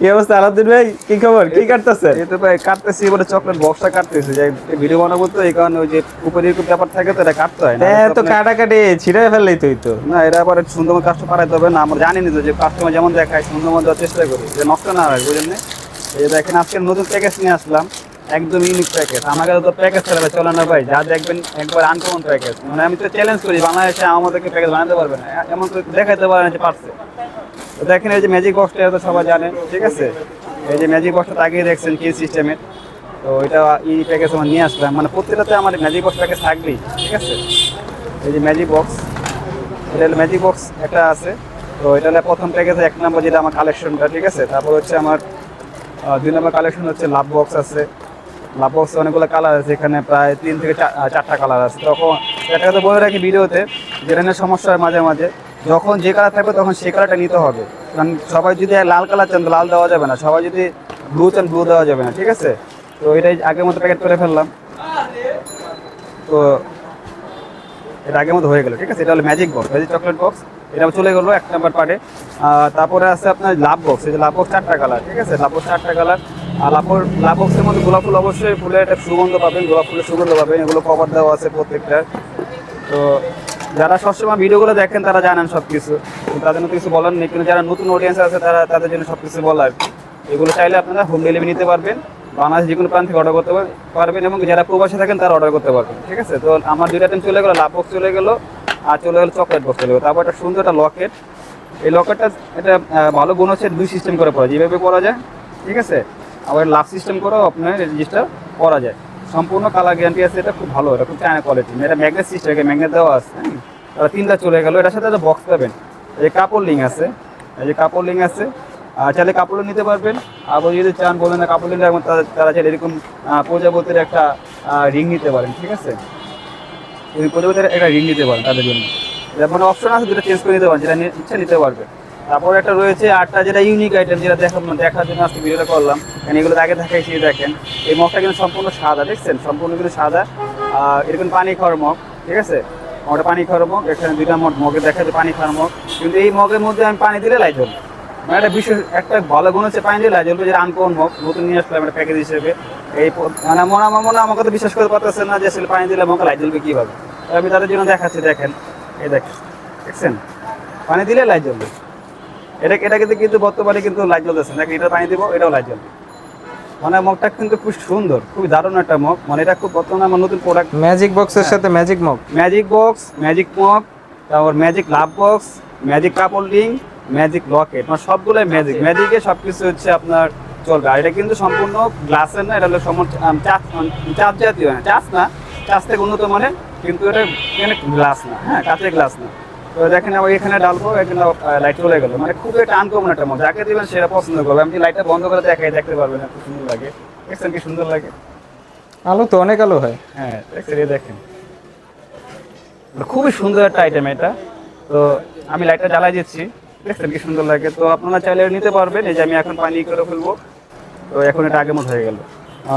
কি অবস্থা আলাউদ্দিন ভাই? কি খবর? কি কাটতেছেন? এই তো ভাই কাটতেছি বলে চকলেট বক্সটা কাটতেছি। যে ভিডিও বানাবো তো এই কারণে ওই যে উপরে এরকম ব্যাপার থাকে তো এটা কাটতে হয় না। হ্যাঁ তো আপনার- কাটাকাটি ছিঁড়ে ফেললেই তুই তো। না এটা আবার সুন্দর মতো কাস্টমার পাঠাইতে হবে না আমরা জানি না তো যে কাস্টমার যেমন দেখায় সুন্দর মতো চেষ্টা করি যে নষ্ট না হয় বুঝলেন না? এই দেখেন আজকে নতুন প্যাকেজ নিয়ে আসলাম একদম ইউনিক প্যাকেজ আমার কাছে তো প্যাকেজ ছাড়া চলে না ভাই যা দেখবেন একবার আনকমন প্যাকেজ মানে আমি তো চ্যালেঞ্জ করি বাংলাদেশে আমাদেরকে প্যাকেজ বানাতে পারবে না এমন করে দেখাইতে পারে না যে পারছে। তো দেখেন এই যে ম্যাজিক বক্সটা তো সবাই জানেন ঠিক আছে? এই যে ম্যাজিক বক্সটা আগেই দেখছেন কি সিস্টেমের তো এটা এই প্যাকেজ আমার নিয়ে আসলাম। মানে প্রত্যেকটাতে আমার ম্যাজিক বক্স প্যাকেজ থাকবেই, ঠিক আছে? এই যে ম্যাজিক বক্স এটা ম্যাজিক বক্স একটা আছে। তো এটা হলো প্রথম প্যাকেজে এক নম্বর যেটা আমার কালেকশনটা ঠিক আছে? তারপর হচ্ছে আমার দুই নম্বর কালেকশন হচ্ছে লাভ বক্স আছে। লাভ বক্সে অনেকগুলো কালার আছে, এখানে প্রায় তিন থেকে চার- চারটা কালার আছে। তখন একটা কথা বলে রাখি ভিডিওতে যেটা নিয়ে সমস্যা হয় মাঝে মাঝে যখন যে কালার থাকবে তখন সেই কালারটা নিতে হবে। কারণ সবাই যদি লাল কালার চান লাল দেওয়া যাবে না। সবাই যদি ব্লু চান ব্লু দেওয়া যাবে না, ঠিক আছে? তো এটাই আগের মতো প্যাকেট করে ফেললাম। তো এটা আগের মতো হয়ে গেল, ঠিক আছে? এটা হলো magic box magic chocolate box এটা চলে গেলো এক নাম্বার পার্টে তারপরে আছে আপনার লাভ বক্স এই যে লাভ বক্স চারটা কালার ঠিক আছে? লাভ বক্স চারটা কালার আর লাভ লাভ বক্সের মধ্যে গোলাপ ফুল অবশ্যই ফুলের একটা সুগন্ধ পাবেন, গোলাপ ফুলের সুগন্ধ পাবেন। এগুলো কভার দেওয়া আছে প্রত্যেকটা তো যারা সবসময় ভিডিওগুলো দেখেন, তারা জানেন সব কিছু তাদের মতো কিছু বলার নেই। কিন্তু যারা নতুন অডিয়েন্স আছে, তারা তাদের জন্য সব কিছু বলার এগুলো চাইলে আপনারা হোম ডেলিভারি নিতে পারবেন, বাংলাদেশ যে কোনো প্রান্ত থেকে অর্ডার করতে পারবেন এবং যারা প্রবাসে থাকেন, তারা অর্ডার করতে পারবেন, ঠিক আছে? তো আমার দুইটা আইটেম চলে গেলো লাভ বক্স চলে গেলো, আর চলে গেলো চকলেট বক্স চলে গেলো। তারপর একটা সুন্দর একটা লকেট এই লকেটটা এটা ভালো গুণ হচ্ছে দুই সিস্টেম করে পড়া যায়। যেভাবে পড়া যায়, ঠিক আছে? আবার লাভ সিস্টেম করেও আপনার এই জিনিসটা করা যায়। সম্পূর্ণ কালার গ্যারান্টি আছে, এটা খুব ভালো, এটা খুব চায়না কোয়ালিটি এটা ম্যাগনেট সিস্টেম ম্যাগনেট দেওয়া আছে হ্যাঁ? তাহলে তিনটা চলে গেলো, এটার সাথে একটা বক্স পাবেন। এই যে কাপড় লিঙ্ক আছে, এই যে কাপড় লিঙ্ক আছে, আর চাইলে কাপড়ও নিতে পারবেন। আবার যদি চান বলেন না কাপড় লিঙ্ক রাখবেন তারা তারা চাইলে এরকম প্রজাপতির একটা রিং নিতে পারেন, ঠিক আছে? প্রজাপতির একটা রিং নিতে পারেন তাদের জন্য। মানে অপশন আছে যেটা চেঞ্জ করে নিতে পারেন, যেটা ইচ্ছা নিতে পারবে। তারপর একটা রয়েছে আটটা যেটা ইউনিক আইটেম যেটা দেখার দেখার জন্য আজকে ভিডিওটা করলাম। কারণ এগুলো আগে দেখাইছি দেখেন। এই মগটা কিন্তু সম্পূর্ণ সাদা, দেখছেন? সম্পূর্ণ কিন্তু সাদা। এরকম পানি খাওয়ার মগ, ঠিক আছে? মগটা পানি খাওয়ার মগ, এখানে দুইটা মগ মগে দেখা যায় পানি খাওয়ার মগ। কিন্তু এই মগের মধ্যে আমি পানি দিলে লাই জ্বলবে। মানে একটা বিশেষ, একটা ভালো গুণ হচ্ছে পানি দিলে লাই জ্বলবে যেটা আনকোন মগ, নতুন নিয়ে আসলাম একটা প্যাকেজ হিসেবে। এই মানে মনে আমার মনে আমাকে তো বিশ্বাস করতে পারতেছে না যে আসলে পানি দিলে মগে লাই জ্বলবে কীভাবে। আমি তাদের জন্য দেখাচ্ছি, দেখেন। এই দেখেন, দেখছেন? পানি দিলে লাইট জ্বলবে। এটা এটা কিন্তু কিন্তু বর্তমানে কিন্তু লাইট জ্বলতেছে। নাকি এটা পানি দিব এটাও লাইট জ্বলবে। মানে মগটা কিন্তু খুব সুন্দর খুব দারুণ একটা মগ। মানে এটা খুব বর্তমানে আমার নতুন প্রোডাক্ট ম্যাজিক বক্সের সাথে magic mug magic box magic mug তারপর ম্যাজিক লাভ বক্স ম্যাজিক কাপড় লিং ম্যাজিক লকেট মানে সবগুলোই ম্যাজিক ম্যাজিকে সব কিছু হচ্ছে আপনার চলবে। আর এটা কিন্তু সম্পূর্ণ গ্লাসের না এটা হলো চাপ জাতীয় না চাষ না চাষ থেকে উন্নত মানে কিন্তু এটা গ্লাস না হ্যাঁ কাঁচের গ্লাস না। তো দেখেন আবার এখানে ডালবো এখানে লাইট চলে গেলো। মানে খুব একটা আনকমন একটা মধ্যে যাকে দেবেন সেটা পছন্দ করবে। আমি লাইটটা বন্ধ করে দেখাই দেখতে পারবেন খুব সুন্দর লাগে। দেখছেন কি সুন্দর লাগে? আলো তো অনেক আলো হয়। হ্যাঁ দেখেন। খুবই সুন্দর একটা আইটেম এটা। তো আমি লাইটটা জ্বালাই দিচ্ছি। দেখছেন কি সুন্দর লাগে। তো আপনারা চাইলে নিতে পারবেন। এই যে আমি এখন পানি করে ফেলব। তো এখন এটা আগের মতো হয়ে গেল।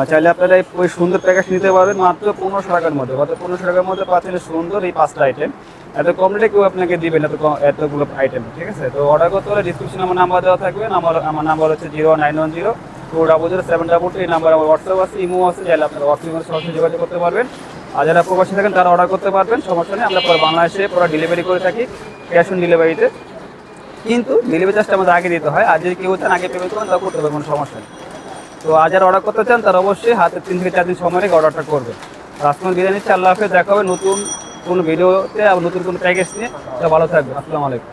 চাইলে আপনারা ওই সুন্দর প্যাকেজ নিতে পারবেন মাত্র পনেরোশো টাকার মধ্যে। মাত্র পনেরোশো টাকার মধ্যে পাচ্ছেন সুন্দর এই পাঁচটা আইটেম এত কম কেউ আপনাকে দিবেন এত এতগুলো আইটেম ঠিক আছে? তো অর্ডার করতে হলে ডিসক্রিপশনে আমার নাম্বার দেওয়া থাকবে। আমার আমার নাম্বার হচ্ছে zero nine one zero two double zero seven double two এই নাম্বার আমার হোয়াটসঅ্যাপ আছে ইমো আছে, চাইলে আপনারা হোয়াটসঅ্যাপে সরাসরি যোগাযোগ করতে পারবেন। আর যারা প্রবাসী থাকেন, তারা অর্ডার করতে পারবেন, সমস্যা নেই। আমরা পুরো বাংলাদেশে পুরো ডেলিভারি করে থাকি ক্যাশ অন ডেলিভারিতে কিন্তু ডেলিভারি চার্জটা আমাদের আগে দিতে হয়। আর যদি কেউ চান, আগে পেমেন্ট করেন, তাও করতে পারবেন, কোনো সমস্যা নেই। তো আজ আর অর্ডার করতে চান, তারা অবশ্যই হাতে তিন থেকে চার দিন সময় রেখে অর্ডারটা করবে রাজকুমার বিরিয়ানি আল্লাহ হাফেজ দেখা হবে নতুন কোনো ভিডিওতে আর নতুন কোনো প্যাকেজ নিয়ে। ভালো থাকবে আসসালামু আলাইকুম।